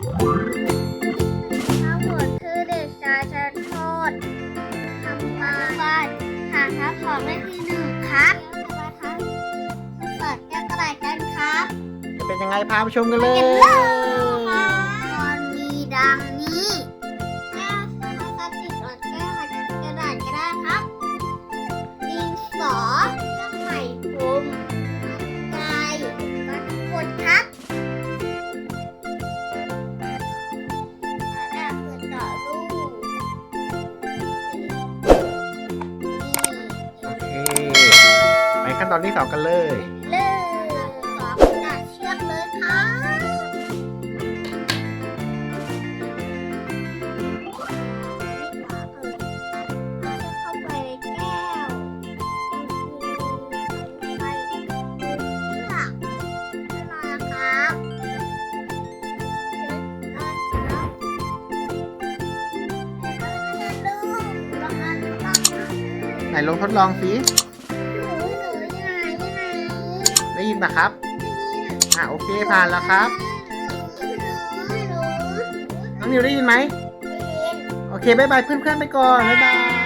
ทั้งหมดคือเด็กชายชันโทษทำมาบ้านหาทับของเลขที่หนึ่งครับจะมาทำเปิดแก้วกระดาษกันครับ จะเป็นยังไงพาไปชมกันเลยมันมีดัง ขั้นตอนที่สองกันเลยเลิกขอกระดาษเชือกเลยครับเข้าไปในแก้วไปเชือกเวลาครับลองอันลองอันไหนลองทดลองสิ ได้ยินปะครับ อะโอเคผ่านแล้วครับ น้องนิวได้ยินไหม โอเคบายบายเพื่อนๆไปก่อนบ๊ายบาย